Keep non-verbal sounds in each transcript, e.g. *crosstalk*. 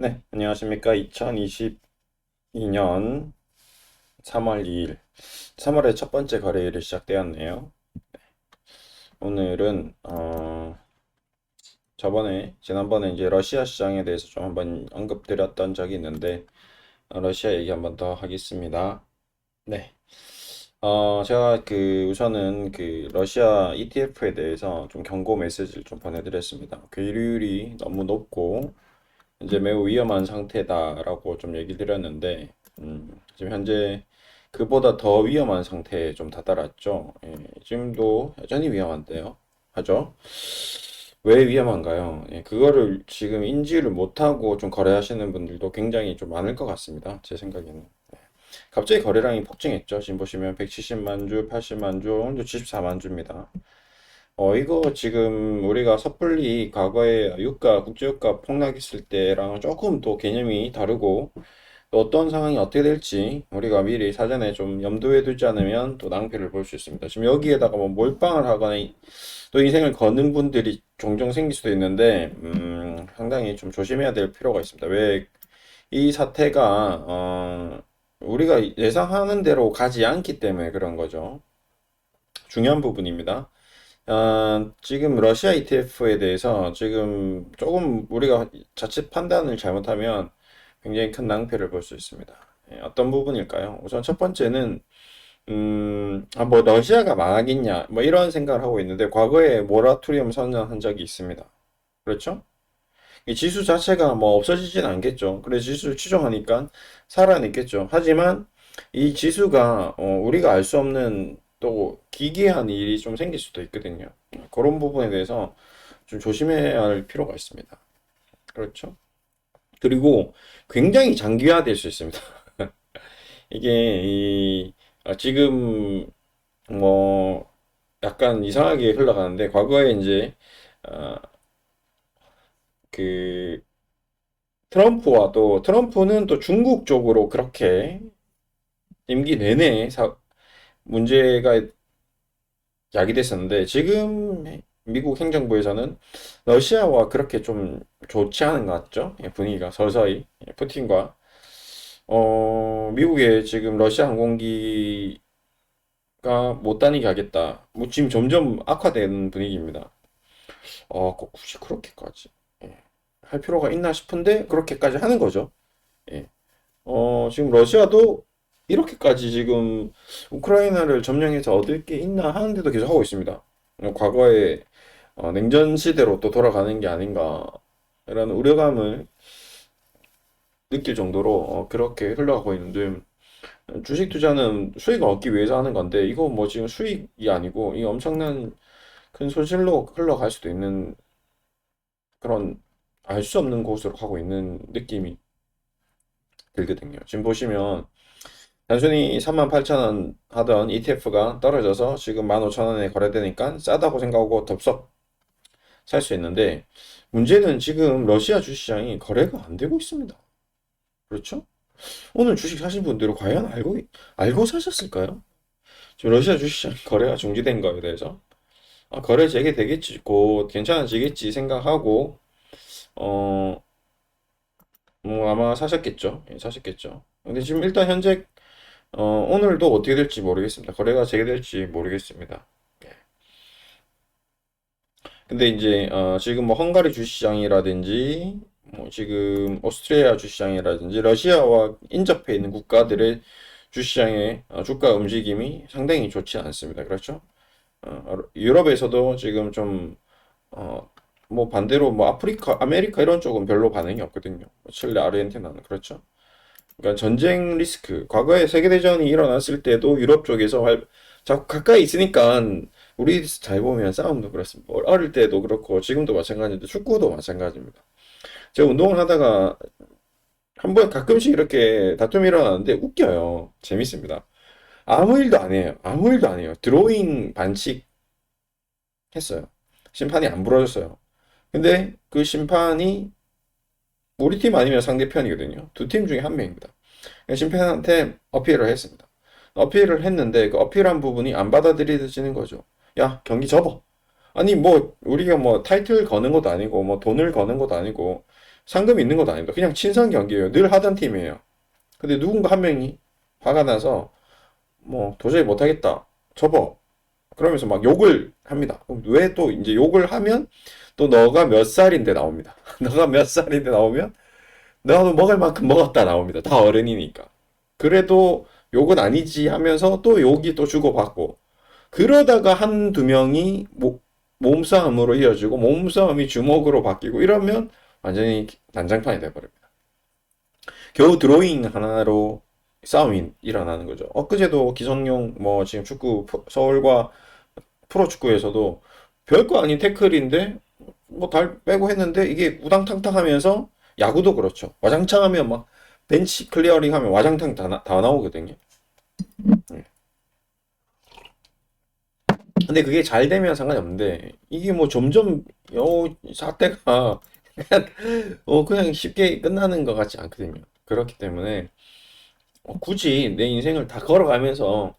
네, 안녕하십니까. 2022년 3월 2일, 3월의 첫 번째 거래일이 시작되었네요. 오늘은, 어, 저번에, 지난번에 이제 러시아 시장에 대해서 좀 한번 언급드렸던 적이 있는데, 어, 러시아 얘기 한번 더 하겠습니다. 네. 어, 제가 그 우선은 그 러시아 ETF에 대해서 좀 경고 메시지를 좀 보내드렸습니다. 괴율이 너무 높고, 이제 매우 위험한 상태다라고 좀 얘기 드렸는데, 음, 지금 현재 그보다 더 위험한 상태에 좀 다다랐죠. 예, 지금도 여전히 위험한데요. 하죠? 왜 위험한가요? 예, 그거를 지금 인지를 못하고 좀 거래하시는 분들도 굉장히 좀 많을 것 같습니다. 제 생각에는. 예. 갑자기 거래량이 폭증했죠. 지금 보시면 170만 주, 80만 주, 오늘도 74만 주입니다. 어, 이거 지금 우리가 섣불리 과거에 유가, 국제유가 폭락했을 때랑 조금 또 개념이 다르고 또 어떤 상황이 어떻게 될지 우리가 미리 사전에 좀 염두에 두지 않으면 또 낭패를 볼 수 있습니다. 지금 여기에다가 뭐 몰빵을 하거나 이- 또 인생을 거는 분들이 종종 생길 수도 있는데, 음, 상당히 좀 조심해야 될 필요가 있습니다. 왜 이 사태가, 어, 우리가 예상하는 대로 가지 않기 때문에 그런 거죠. 중요한 부분입니다. 아, 지금 러시아 ETF에 대해서 지금 조금 우리가 자칫 판단을 잘못하면 굉장히 큰 낭패를 볼 수 있습니다. 예, 어떤 부분일까요? 우선 첫 번째는 음, 아, 뭐 러시아가 망하겠냐, 뭐 이런 생각을 하고 있는데 과거에 모라토리엄 선언한 적이 있습니다. 그렇죠? 이 지수 자체가 뭐 없어지진 않겠죠. 그래서 지수를 추종하니까 살아있겠죠. 하지만 이 지수가 어, 우리가 알 수 없는 또 기괴한 일이 좀 생길 수도 있거든요. 그런 부분에 대해서 좀 조심해야 할 필요가 있습니다. 그렇죠? 그리고 굉장히 장기화될 수 있습니다. *laughs* 이게 이 아, 지금 뭐 약간 이상하게 흘러가는데 과거에 이제 아, 그 트럼프와 또 트럼프는 또 중국 쪽으로 그렇게 임기 내내 사, 문제가 야기됐었는데 지금 미국 행정부에서는 러시아와 그렇게 좀 좋지 않은 것 같죠? 예, 분위기가 서서히 예, 푸틴과 어, 미국의 지금 러시아 항공기가 못 다니게 하겠다. 뭐 지금 점점 악화되는 분위기입니다. 어, 꼭 굳이 그렇게까지 예, 할 필요가 있나 싶은데 그렇게까지 하는 거죠. 예. 어, 지금 러시아도 이렇게까지 지금 우크라이나를 점령해서 얻을 게 있나 하는데도 계속 하고 있습니다. 어, 과거에 어, 냉전 시대로 또 돌아가는 게 아닌가 라는 우려감을 느낄 정도로 어, 그렇게 흘러가고 있는데 어, 주식 투자는 수익을 얻기 위해서 하는 건데 이거 뭐 지금 수익이 아니고 이 엄청난 큰 손실로 흘러갈 수도 있는 그런 알 수 없는 곳으로 가고 있는 느낌이 들거든요. 지금 보시면 단순히 38,000원 하던 ETF가 떨어져서 지금 15,000원에 거래되니까 싸다고 생각하고 덥석 살 수 있는데 문제는 지금 러시아 주시장이 거래가 안 되고 있습니다. 그렇죠? 오늘 주식 사신 분들은 과연 알고, 알고 사셨을까요? 지금 러시아 주시장 *laughs* 거래가 중지된 거에 대해서 아, 거래 재개되겠지, 곧 괜찮아지겠지 생각하고 어, 뭐 아마 사셨겠죠. 예, 사셨겠죠. 근데 지금 일단 현재 어, 오늘도 어떻게 될지 모르겠습니다. 거래가 재개될지 모르겠습니다. 예. 근데 이제 어, 지금 뭐 헝가리 주시장이라든지 뭐 지금 오스트리아 주시장이라든지 러시아와 인접해 있는 국가들의 주시장의 어, 주가 움직임이 상당히 좋지 않습니다. 그렇죠? 어, 유럽에서도 지금 좀 어, 뭐 반대로 뭐 아프리카, 아메리카 이런 쪽은 별로 반응이 없거든요. 뭐 칠레, 아르헨티나는 그렇죠. 그러니까 전쟁 리스크, 과거에 세계대전이 일어났을 때도 유럽 쪽에서 활- 자꾸 가까이 있으니까 우리 잘 보면 싸움도 그렇습니다. 어, 어릴 때도 그렇고 지금도 마찬가지인데 축구도 마찬가지입니다. 제가 운동을 하다가 한 번 가끔씩 이렇게 다툼이 일어나는데 웃겨요. 재밌습니다. 아무 일도 안 해요. 아무 일도 안 해요. 드로잉 반칙 했어요. 심판이 안 불어줬어요. 근데 그 심판이 우리 팀 아니면 상대편이거든요. 두 팀 중에 한 명입니다. 그러니까 심판한테 어필을 했습니다. 어필을 했는데 그 어필한 부분이 안 받아들여지는 거죠. 야, 경기 접어. 아니 뭐 우리가 뭐 타이틀 거는 것도 아니고 뭐 돈을 거는 것도 아니고 상금이 있는 것도 아닙니다. 그냥 친선 경기예요. 늘 하던 팀이에요. 근데 누군가 한 명이 화가 나서 뭐 도저히 못하겠다. 접어. 그러면서 막 욕을 합니다. 왜 또 이제 욕을 하면 또 너가 몇 살인데 나옵니다. *laughs* 너가 몇 살인데 나오면 나도 먹을 만큼 먹었다 나옵니다. 다 어른이니까. 그래도 욕은 아니지 하면서 또 욕이 또 주고받고 그러다가 한두 명이 모- 몸싸움으로 이어지고 몸싸움이 주먹으로 바뀌고 이러면 완전히 난장판이 돼버립니다. 겨우 드로잉 하나로 싸움이 일어나는 거죠. 엊그제도 기성용 뭐 지금 축구 프- 서울과 프로축구에서도 별거 아닌 태클인데 뭐 달 빼고 했는데 이게 우당탕탕 하면서 야구도 그렇죠. 와장창 하면 막 벤치 클리어링 하면 와장창 다, 나, 다 나오거든요. 예. 근데 그게 잘 되면 상관이 없는데 이게 뭐 점점 어, 사태가 *laughs* 어, 그냥 쉽게 끝나는 것 같지 않거든요. 그렇기 때문에 어, 굳이 내 인생을 다 걸어가면서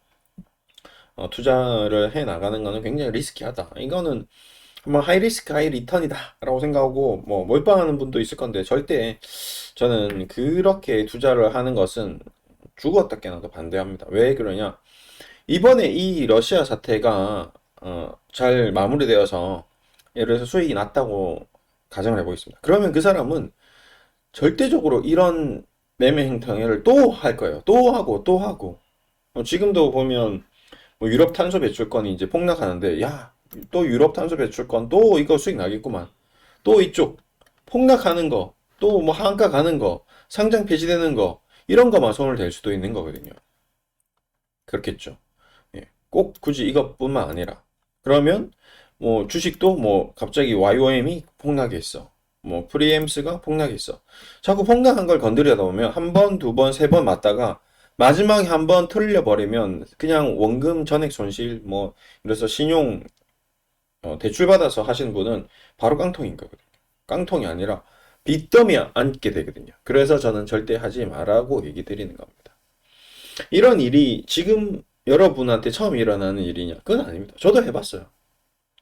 어, 투자를 해 나가는 거는 굉장히 리스키하다. 이거는 한번 하이 리스크 하이 리턴이다라고 생각하고 뭐 몰빵하는 분도 있을 건데 절대 저는 그렇게 투자를 하는 것은 죽었다 깨나도 반대합니다. 왜 그러냐? 이번에 이 러시아 사태가 어, 잘 마무리되어서 예를 들어서 수익이 났다고 가정을 해보겠습니다. 그러면 그 사람은 절대적으로 이런 매매 행태를 또 할 거예요. 또 하고 또 하고. 어, 지금도 보면 뭐 유럽 탄소 배출권이 이제 폭락하는데 야, 또 유럽 탄소 배출권 또 이거 수익 나겠구만. 또 이쪽 폭락하는 거, 또뭐 하한가 가는 거, 상장 폐지되는 거 이런 거만 손을 댈 수도 있는 거거든요. 그렇겠죠. 예. 꼭 굳이 이것뿐만 아니라 그러면 뭐 주식도 뭐 갑자기 YOM이 폭락했어. 뭐 프리엠스가 폭락했어. 자꾸 폭락한 걸 건드리다 보면 한 번, 두 번, 세 번 맞다가 마지막에 한 번 틀려 버리면 그냥 원금 전액 손실 뭐 그래서 신용 어, 대출 받아서 하시는 분은 바로 깡통인 거거든요. 깡통이 아니라 빚더미 안게 되거든요. 그래서 저는 절대 하지 말라고 얘기 드리는 겁니다. 이런 일이 지금 여러분한테 처음 일어나는 일이냐? 그건 아닙니다. 저도 해봤어요.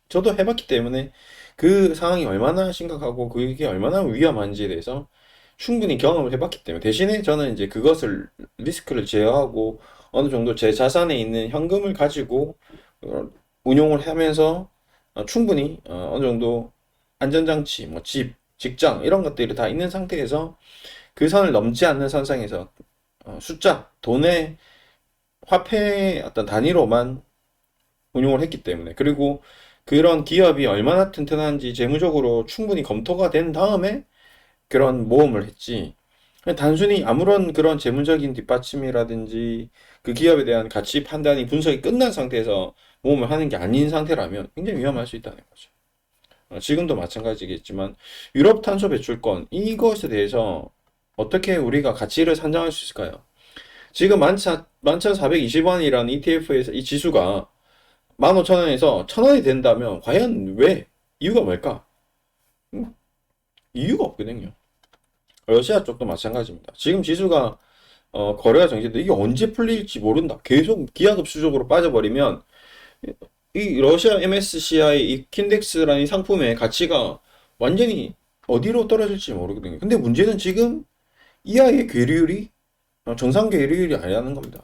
저도 해봤기 때문에 그 상황이 얼마나 심각하고 그게 얼마나 위험한지에 대해서 충분히 경험을 해봤기 때문에 대신에 저는 이제 그것을 리스크를 제어하고 어느 정도 제 자산에 있는 현금을 가지고 어, 운용을 하면서 어, 충분히 어, 어느 정도 안전장치, 뭐 집, 직장 이런 것들이 다 있는 상태에서 그 선을 넘지 않는 선상에서 어, 숫자, 돈의 화폐 어떤 단위로만 운용을 했기 때문에 그리고 그런 기업이 얼마나 튼튼한지 재무적으로 충분히 검토가 된 다음에 그런 모험을 했지. 단순히 아무런 그런 재무적인 뒷받침이라든지 그 기업에 대한 가치 판단이 분석이 끝난 상태에서 모험을 하는 게 아닌 상태라면 굉장히 위험할 수 있다는 거죠. 어, 지금도 마찬가지겠지만 유럽 탄소 배출권 이것에 대해서 어떻게 우리가 가치를 산정할 수 있을까요? 지금 11,420원이라는 ETF에서 이 지수가 15,000원에서 1,000원이 된다면 과연 왜? 이유가 뭘까? 음, 이유가 없거든요. 러시아 쪽도 마찬가지입니다. 지금 지수가 어, 거래가 정지돼 이게 언제 풀릴지 모른다. 계속 기하급수적으로 빠져버리면 이 러시아 MSCI 이 킨덱스라는 이 상품의 가치가 완전히 어디로 떨어질지 모르거든요. 근데 문제는 지금 이하의 괴리율이 어, 정상 괴리율이 아니라는 겁니다.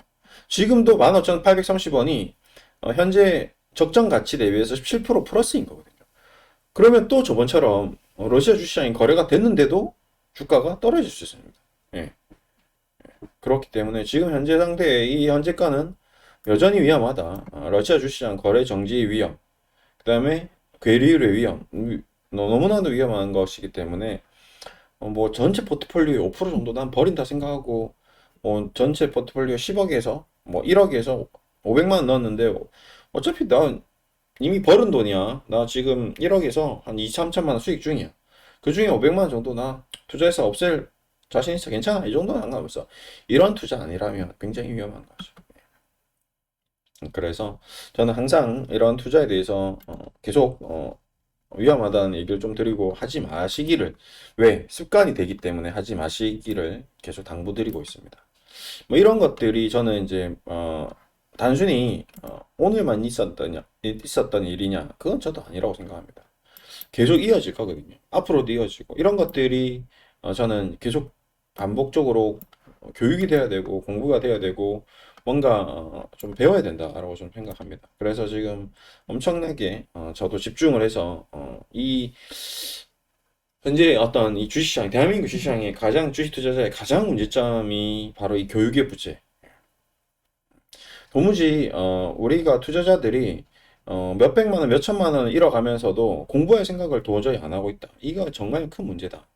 지금도 15,830원이 어, 현재 적정 가치 대비해서 17% 플러스인 거거든요. 그러면 또 저번처럼 어, 러시아 주시장이 거래가 됐는데도 주가가 떨어질 수 있습니다. 예. 그렇기 때문에 지금 현재 상태의 이 현재가는 여전히 위험하다. 아, 러시아 주시장 거래 정지의 위험, 그 다음에 괴리율의 위험, 위- 너무나도 위험한 것이기 때문에 어, 뭐 전체 포트폴리오의 5% 정도 난 버린다 생각하고 어, 전체 포트폴리오 10억에서 뭐 1억에서 500만 원 넣었는데 어차피 나 이미 벌은 돈이야. 나 지금 1억에서 한 2, 3천만 원 수익 중이야. 그 중에 500만 원 정도 나 투자해서 없앨 자신 있어. 괜찮아. 이 정도는 상관없어. 이런 투자 아니라면 굉장히 위험한 거죠. 그래서 저는 항상 이런 투자에 대해서 어, 계속 어, 위험하다는 얘기를 좀 드리고 하지 마시기를 왜 습관이 되기 때문에 하지 마시기를 계속 당부드리고 있습니다. 뭐 이런 것들이 저는 이제 어, 단순히 어, 오늘만 있었던 있었던 일이냐 그건 저도 아니라고 생각합니다. 계속 이어질 거거든요. 앞으로도 이어지고 이런 것들이 어, 저는 계속 반복적으로 교육이 돼야 되고 공부가 돼야 되고 뭔가 어, 좀 배워야 된다라고 좀 생각합니다. 그래서 지금 엄청나게 어, 저도 집중을 해서 어, 이 현재 어떤 이 주식시장, 대한민국 주식시장의 가장 주식 투자자의 가장 문제점이 바로 이 교육의 부재. 도무지 어, 우리가 투자자들이 어, 몇 백만 원, 몇 천만 원을 잃어가면서도 공부할 생각을 도저히 안 하고 있다. 이거 정말 큰 문제다.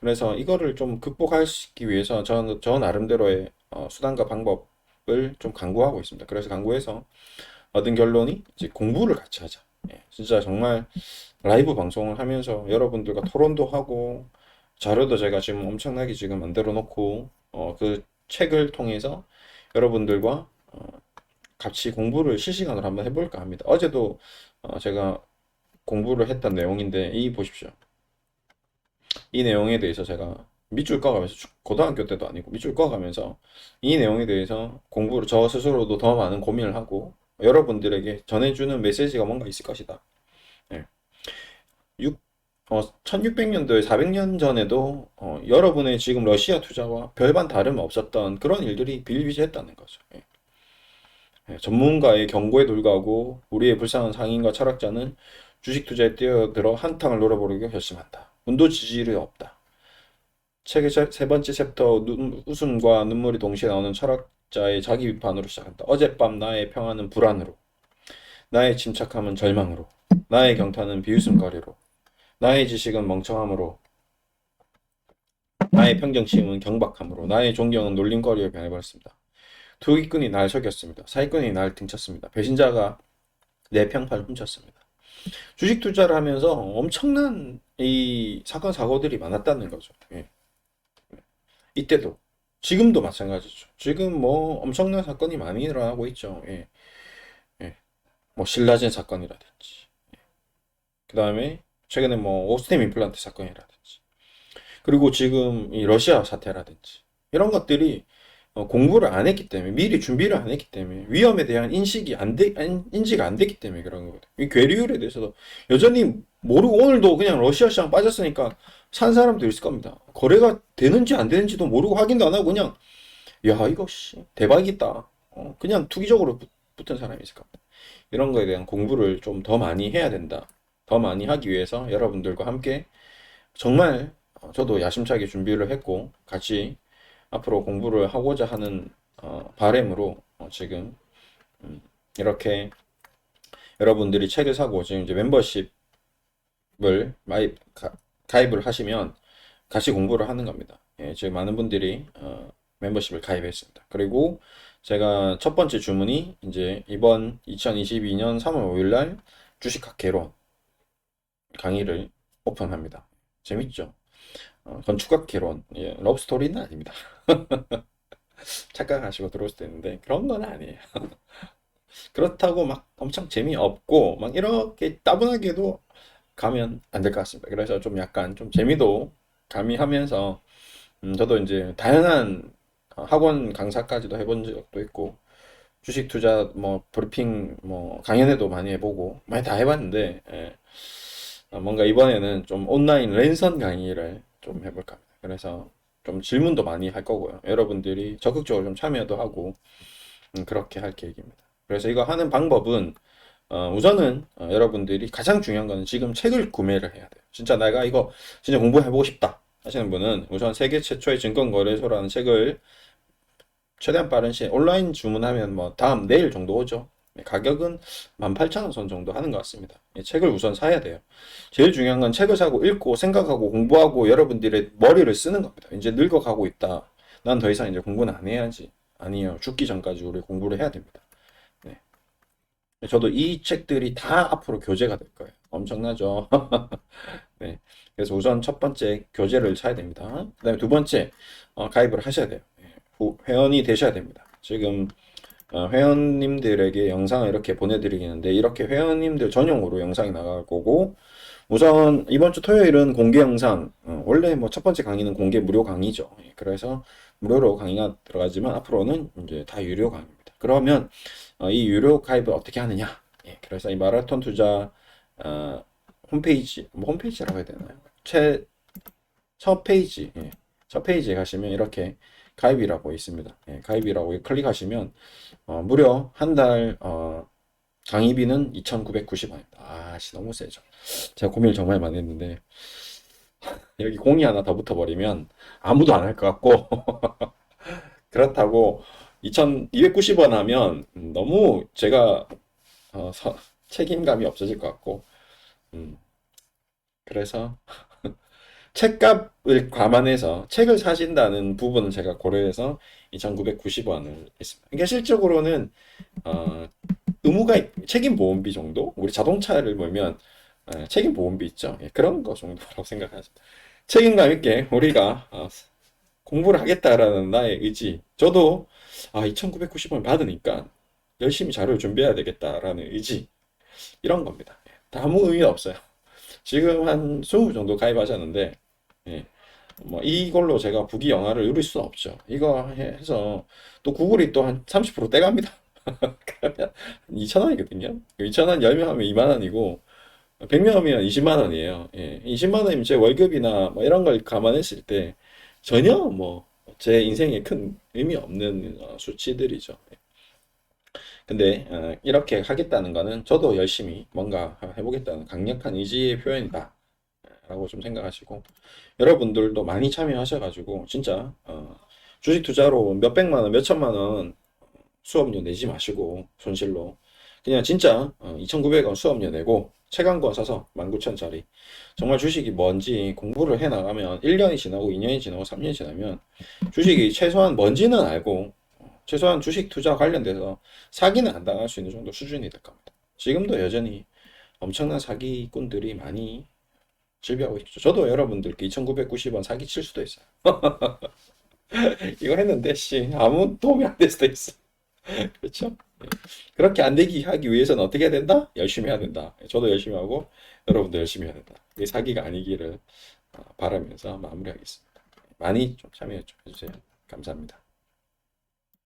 그래서 이거를 좀 극복하기 위해서 저, 저 나름대로의 어, 수단과 방법을 좀 강구하고 있습니다. 그래서 강구해서 얻은 결론이 이제 공부를 같이 하자. 예, 진짜 정말 라이브 방송을 하면서 여러분들과 토론도 하고 자료도 제가 지금 엄청나게 지금 만들어 놓고 어, 그 책을 통해서 여러분들과 어, 같이 공부를 실시간으로 한번 해볼까 합니다. 어제도 어, 제가 공부를 했던 내용인데 이 보십시오. 이 내용에 대해서 제가 밑줄 그어가면서 주- 고등학교 때도 아니고 밑줄 그어가면서 이 내용에 대해서 공부를 저 스스로도 더 많은 고민을 하고 여러분들에게 전해주는 메시지가 뭔가 있을 것이다. 예. 6, 어, 1600년도에 400년 전에도 어, 여러분의 지금 러시아 투자와 별반 다름 없었던 그런 일들이 비일비재했다는 거죠. 예. 예, 전문가의 경고에 불구하고 우리의 불쌍한 상인과 철학자는 주식 투자에 뛰어들어 한탕을 놀아버리고 결심한다. 운도 지지율이 없다. 책의 세세 번째 챕터 눈- 웃음과 눈물이 동시에 나오는 철학자의 자기 비판으로 시작한다. 어젯밤 나의 평화는 불안으로, 나의 침착함은 절망으로, 나의 경탄은 비웃음거리로, 나의 지식은 멍청함으로, 나의 평정심은 경박함으로, 나의 존경은 놀림거리로 변해버렸습니다. 투기꾼이 날 속였습니다. 사기꾼이 날 등쳤습니다. 배신자가 내 평판을 훔쳤습니다. 주식 투자를 하면서 엄청난 이 사건 사고들이 많았다는 거죠. 예. 이때도 지금도 마찬가지죠. 지금 뭐 엄청난 사건이 많이 일어나고 있죠. 예. 예. 뭐 신라젠 사건이라든지. 그 다음에 최근에 뭐 오스템 임플란트 사건이라든지. 그리고 지금 이 러시아 사태라든지. 이런 것들이 어, 공부를 안 했기 때문에 미리 준비를 안 했기 때문에 위험에 대한 인식이 안 돼, 안- 인지가 안 됐기 때문에 그런 거거든요. 이 괴리율에 대해서도 여전히 모르고 오늘도 그냥 러시아 시장 빠졌으니까 산 사람도 있을 겁니다. 거래가 되는지 안 되는지도 모르고 확인도 안 하고 그냥 야 이거 씨 대박이다. 어, 그냥 투기적으로 붙- 붙은 사람이 있을 겁니다. 이런 거에 대한 공부를 좀 더 많이 해야 된다. 더 많이 하기 위해서 여러분들과 함께 정말 어, 저도 야심차게 준비를 했고 같이 앞으로 공부를 하고자 하는 어, 바람으로 어, 지금 음, 이렇게 여러분들이 책을 사고 지금 이제 멤버십을 가입, 가, 가입을 하시면 같이 공부를 하는 겁니다. 예, 지금 많은 분들이 어, 멤버십을 가입했습니다. 그리고 제가 첫 번째 주문이 이제 이번 2022년 3월 5일 날 주식학 개론 강의를 오픈합니다. 재밌죠? 어, 건축학 개론, 예, 러브스토리는 아닙니다. *laughs* 착각하시고 들어올 수도 있는데 그런 건 아니에요. *laughs* 그렇다고 막 엄청 재미없고 막 이렇게 따분하게도 가면 안 될 것 같습니다. 그래서 좀 약간 좀 재미도 가미하면서 음, 저도 이제 다양한 어, 학원 강사까지도 해본 적도 있고 주식 투자 뭐 브리핑 뭐 강연회도 많이 해보고 많이 다 해봤는데 예. 어, 뭔가 이번에는 좀 온라인 랜선 강의를 좀 해볼까 합니다. 그래서 좀 질문도 많이 할 거고요. 여러분들이 적극적으로 좀 참여도 하고 음, 그렇게 할 계획입니다. 그래서 이거 하는 방법은 어, 우선은 어, 여러분들이 가장 중요한 거는 지금 책을 구매를 해야 돼요. 진짜 내가 이거 진짜 공부해보고 싶다 하시는 분은 우선 세계 최초의 증권거래소라는 책을 최대한 빠른 시에 온라인 주문하면 뭐 다음 내일 정도 오죠. 네, 가격은 18,000원 선 정도 하는 것 같습니다. 이 책을 우선 사야 돼요. 제일 중요한 건 책을 사고 읽고 생각하고 공부하고 여러분들의 머리를 쓰는 겁니다. 이제 늙어가고 있다. 난 더 이상 이제 공부는 안 해야지. 아니에요. 죽기 전까지 우리 공부를 해야 됩니다. 네. 저도 이 책들이 다 앞으로 교재가 될 거예요. 엄청나죠? *laughs* 네. 그래서 우선 첫 번째 교재를 사야 됩니다. 그 다음에 두 번째 어, 가입을 하셔야 돼요. 예, 후- 회원이 되셔야 됩니다. 지금 어, 회원님들에게 영상을 이렇게 보내드리겠는데 이렇게 회원님들 전용으로 영상이 나갈 거고 우선 이번 주 토요일은 공개 영상 어, 원래 뭐 첫 번째 강의는 공개 무료 강의죠. 예, 그래서 무료로 강의가 들어가지만 앞으로는 이제 다 유료 강의입니다. 그러면 어, 이 유료 가입을 어떻게 하느냐? 예, 그래서 이 마라톤 투자 어, 홈페이지 뭐 홈페이지라고 해야 되나요? 채첫 페이지, 예, 첫 페이지에 가시면 이렇게 가입이라고 있습니다. 예, 가입이라고 클릭하시면 어, 무려 한달 어, 강의비는 2,990원입니다. 아씨 너무 세죠. 제가 고민을 정말 많이 했는데 *laughs* 여기 공이 하나 더 붙어버리면 아무도 안 할 것 같고 *laughs* 그렇다고 2,290원 하면 음, 너무 제가 어, 서- 책임감이 없어질 것 같고 음, 그래서 *laughs* 책값을 감안해서 책을 사신다는 부분을 제가 고려해서 2,990원을 했습니다. 그러니까 실적으로는 어, 의무가 있- 책임 보험비 정도 우리 자동차를 몰면 어, 책임 보험비 있죠. 예, 그런 거 정도라고 *laughs* 생각하죠. 책임감 있게 우리가 어, 공부를 하겠다라는 나의 의지. 저도 아 2,990원 받으니까 열심히 자료를 준비해야 되겠다라는 의지. 이런 겁니다. 예, 아무 의미 없어요. 지금 한 20 정도 가입하셨는데 예, 뭐 이걸로 제가 부기 영화를 누릴 수는 없죠. 이거 해서 또 구글이 또 한 30% 떼갑니다. *laughs* 그러면 2,000원이거든요. 2,000원 열명 하면 2만 원이고 100명 하면 20만 원이에요. 예, 20만 원이면 제 월급이나 뭐 이런 걸 감안했을 때 전혀 뭐 제 인생에 큰 의미 없는 어, 수치들이죠. 예. 근데 어, 이렇게 하겠다는 거는 저도 열심히 뭔가 해보겠다는 강력한 의지의 표현이다. 라고 좀 생각하시고 여러분들도 많이 참여하셔가지고 진짜 어, 주식 투자로 몇 백만 원, 몇 천만 원 수업료 내지 마시고 손실로 그냥 진짜 어, 2,900원 수업료 내고 책 한 권 사서 19,000짜리 정말 주식이 뭔지 공부를 해 나가면 1년이 지나고 2년이 지나고 3년이 지나면 주식이 최소한 뭔지는 알고 어, 최소한 주식 투자 관련돼서 사기는 안 당할 수 있는 정도 수준이 될 겁니다. 지금도 여전히 엄청난 사기꾼들이 많이 즐비하고 있죠. 저도 여러분들께 2,990원 사기 칠 수도 있어요. *laughs* 이거 했는데 씨 아무 도움이 안 될 수도 있어. *laughs* 그렇죠? 예. 그렇게 안 되기 하기 위해서는 어떻게 해야 된다? 열심히 해야 된다. 저도 열심히 하고 여러분도 열심히 해야 된다. 이게 사기가 아니기를 어, 바라면서 마무리하겠습니다. 많이 좀 참여해 주세요. 감사합니다.